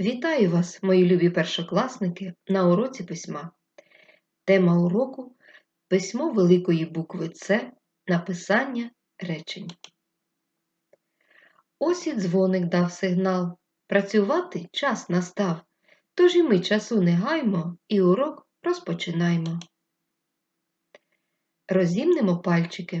Вітаю вас, мої любі першокласники, на уроці письма. Тема уроку письмо великої букви С, написання речень. Ось і дзвоник дав сигнал. Працювати час настав. Тож і ми часу не гаймо і урок розпочинаймо. Розімнемо пальчики.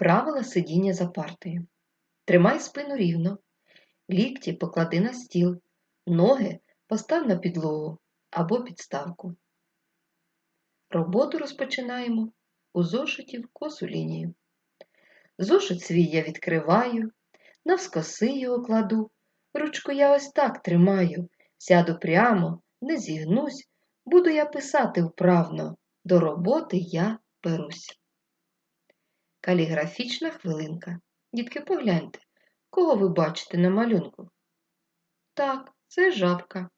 правила сидіння за партою. Тримай спину рівно, лікті поклади на стіл, ноги постав на підлогу або підставку. Роботу розпочинаємо у зошиті в косу лінію. Зошит свій я відкриваю, навскоси його кладу, ручку я ось так тримаю, сяду прямо, не зігнусь, буду я писати вправно, до роботи я берусь. Каліграфічна хвилинка. Дітки, погляньте, кого ви бачите на малюнку? Так, це жабка.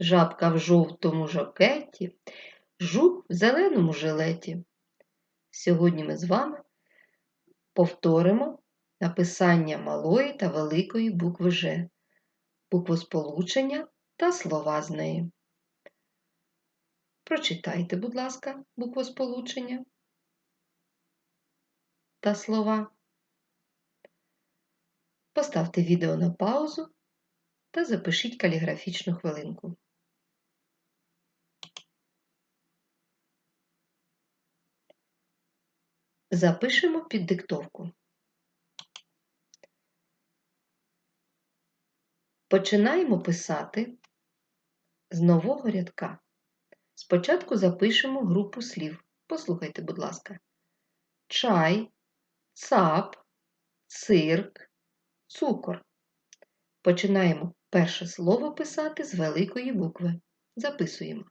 Жабка в жовтому жакеті, жук в зеленому жилеті. Сьогодні ми з вами повторимо написання малої та великої букви Ж, буквосполучення та слова з неї. Прочитайте, будь ласка, буквосполучення та слова. Поставте відео на паузу та запишіть каліграфічну хвилинку. Запишемо під диктовку. Починаємо писати з нового рядка. Спочатку запишемо групу слів. Послухайте, будь ласка. Чай, цап, цирк, цукор. Починаємо перше слово писати з великої букви. Записуємо.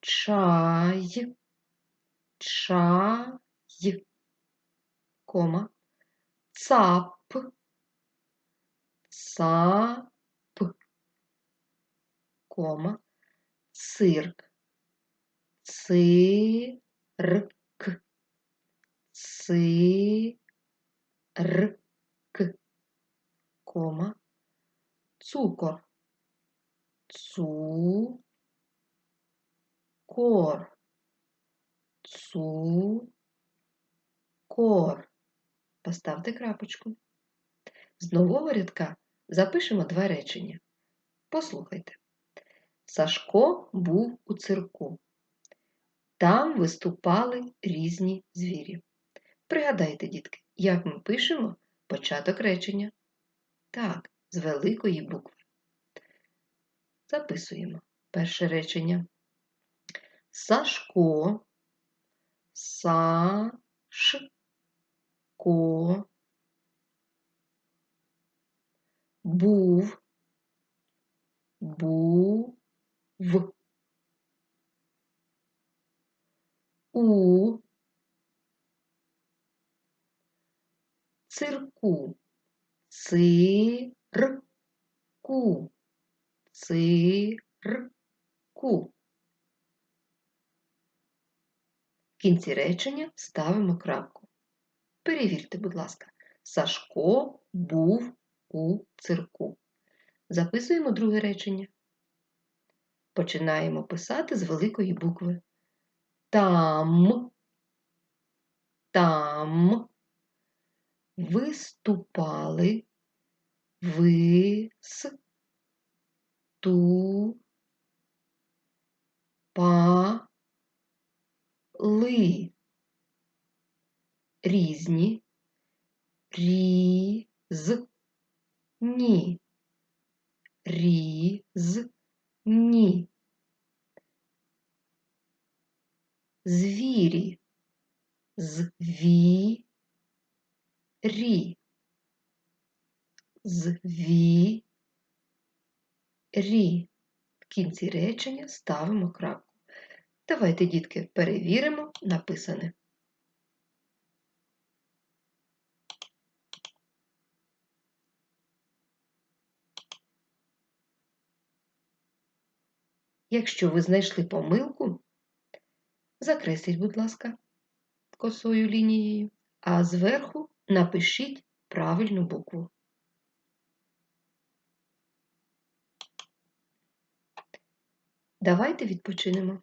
Чай, чай. Кома, цап, цап, кома, цирк, цирк, цирк, кома, цукор, цукор, цукор. Поставте крапочку. З нового рядка запишемо два речення. Послухайте. Сашко був у цирку. Там виступали різні звірі. Пригадайте, дітки, як ми пишемо початок речення. Так, з великої букви. Записуємо перше речення. Сашко, Сашко ко, був, був, у, цирку, цирку, цирку. В кінці речення ставимо крапку. Перевірте, будь ласка, Сашко був у цирку. Записуємо друге речення. Починаємо писати з великої букви. Там, там виступали вис ту па, ли. Різні, рі, з, ні, різ, Звірі, звірі, звірі. В кінці речення ставимо крапку. Давайте, дітки, перевіримо написане. Якщо ви знайшли помилку, закресліть, будь ласка, косою лінією, а зверху напишіть правильну букву. Давайте відпочинемо.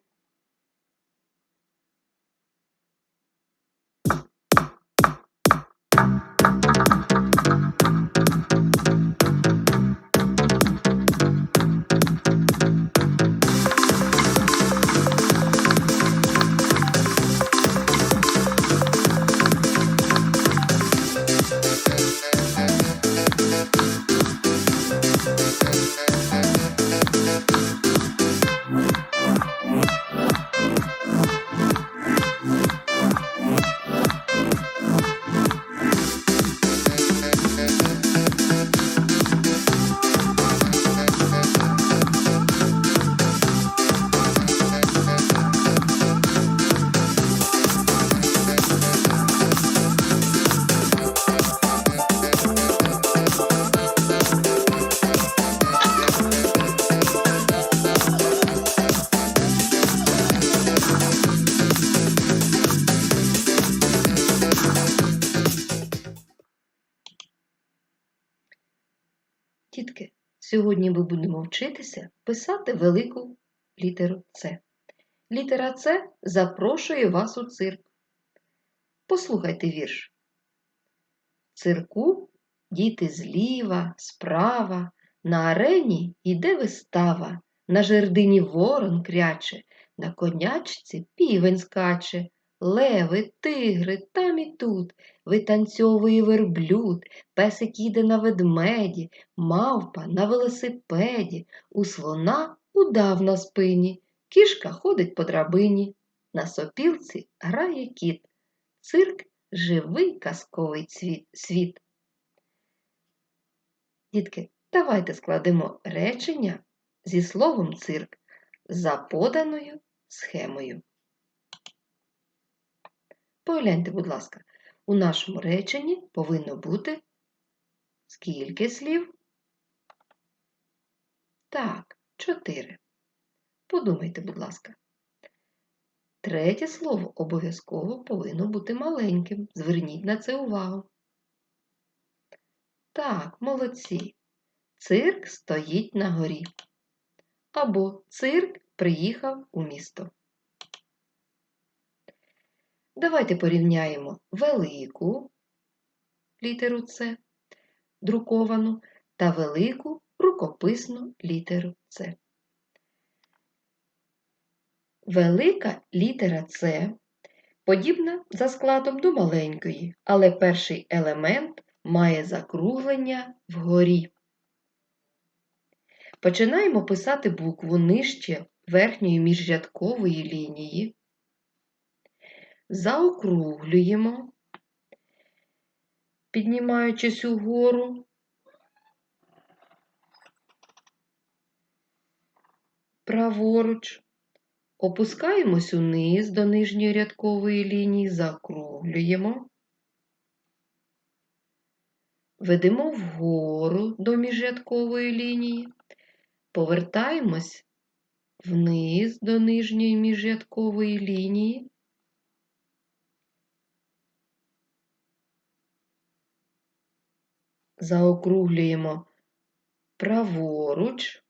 Сьогодні ми будемо вчитися писати велику літеру С. Літера С запрошує вас у цирк. Послухайте вірш. Цирку діти зліва, справа, на арені йде вистава, на жердині ворон кряче, на конячці півень скаче, леви, тигри там і тут, витанцьовує верблюд, песик їде на ведмеді, мавпа на велосипеді, у слона удав на спині, кішка ходить по драбині, на сопілці грає кіт, цирк живий казковий світ. Дітки, давайте складемо речення зі словом цирк за поданою схемою. Погляньте, будь ласка, у нашому реченні повинно бути скільки слів? Так, чотири. Подумайте, будь ласка. Третє слово обов'язково повинно бути маленьким. Зверніть на це увагу. Так, молодці. Цирк стоїть на горі. Або цирк приїхав у місто. Давайте порівняємо велику літеру С, друковану, та велику рукописну літеру С. Велика літера С подібна за складом до маленької, але перший елемент має закруглення вгорі. Починаємо писати букву нижче верхньої міжрядкової лінії. Заокруглюємо, піднімаючись угору. Праворуч. Опускаємось униз до нижньої рядкової лінії, закруглюємо, ведемо вгору до міжрядкової лінії, повертаємось вниз до нижньої міжрядкової лінії. Заокруглюємо праворуч.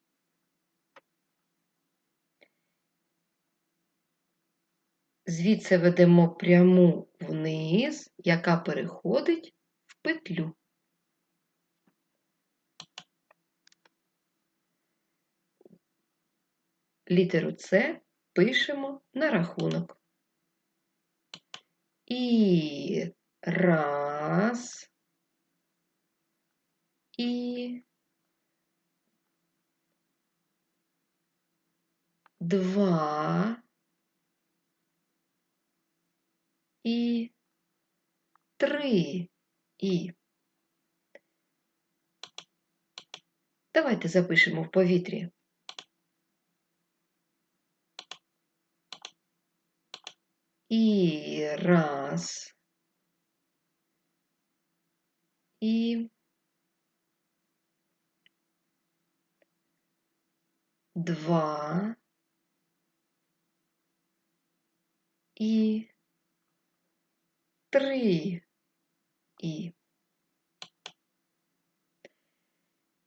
Звідси ведемо пряму вниз, яка переходить в петлю. Літеру С пишемо на рахунок. І раз. І два. І три. І. Давайте запишемо в повітрі. І раз. І два. І три. І.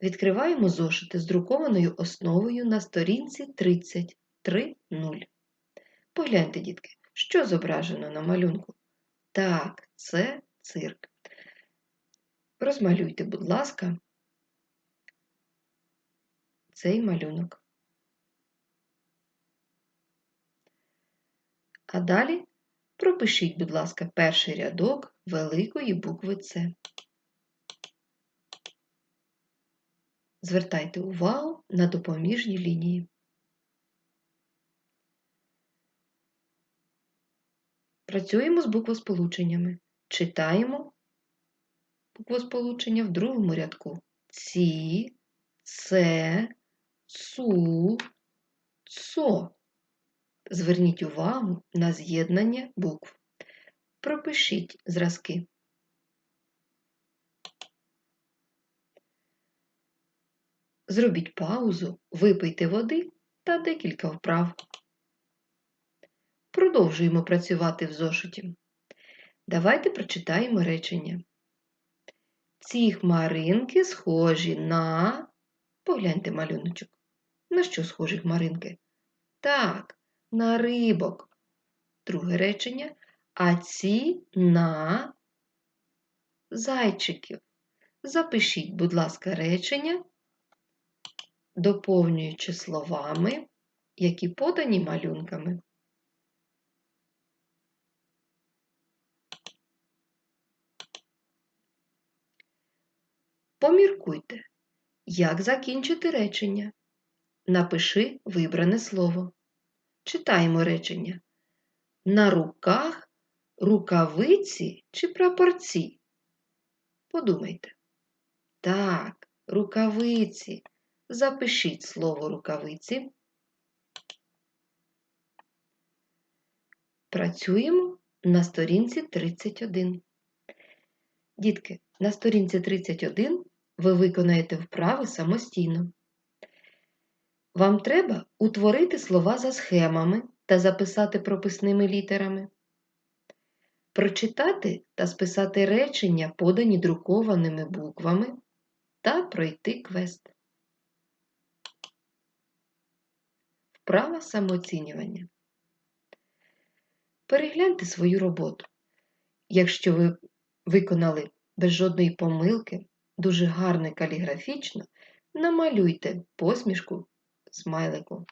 Відкриваємо зошити з друкованою основою на сторінці 33.0. Погляньте, дітки, що зображено на малюнку? Так, це цирк. Розмалюйте, будь ласка, цей малюнок. А далі пропишіть, будь ласка, перший рядок великої букви С. Звертайте увагу на допоміжні лінії. Працюємо з буквосполученнями. Читаємо буквосполучення в другому рядку. Ці, це, цу, цо. Зверніть увагу на з'єднання букв. Пропишіть зразки. Зробіть паузу, випийте води та декілька вправ. Продовжуємо працювати в зошиті. Давайте прочитаємо речення. Ці хмаринки схожі на. Погляньте малюночок. На що схожі хмаринки? Так, на рибок. Друге речення. А ці на зайчиків. Запишіть, будь ласка, речення, доповнюючи словами, які подані малюнками. Поміркуйте, як закінчити речення. Напиши вибране слово. Читаємо речення. На руках рукавиці чи прапорці? Подумайте. Так, рукавиці. Запишіть слово рукавиці. Працюємо на сторінці 31. Дітки, на сторінці 31 ви виконаєте вправи самостійно. Вам треба утворити слова за схемами та записати прописними літерами, прочитати та списати речення, подані друкованими буквами, та пройти квест. Вправа самооцінювання. Перегляньте свою роботу. Якщо ви виконали без жодної помилки, дуже гарно каліграфічно, намалюйте посмішку смайлику.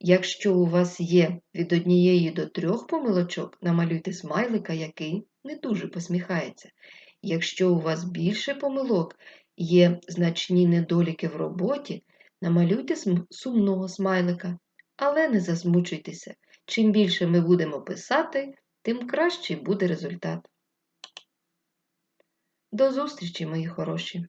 Якщо у вас є від однієї до трьох помилочок, намалюйте смайлика, який не дуже посміхається. Якщо у вас більше помилок, є значні недоліки в роботі, намалюйте сумного смайлика. Але не засмучуйтеся. Чим більше ми будемо писати, тим кращий буде результат. До зустрічі, мої хороші!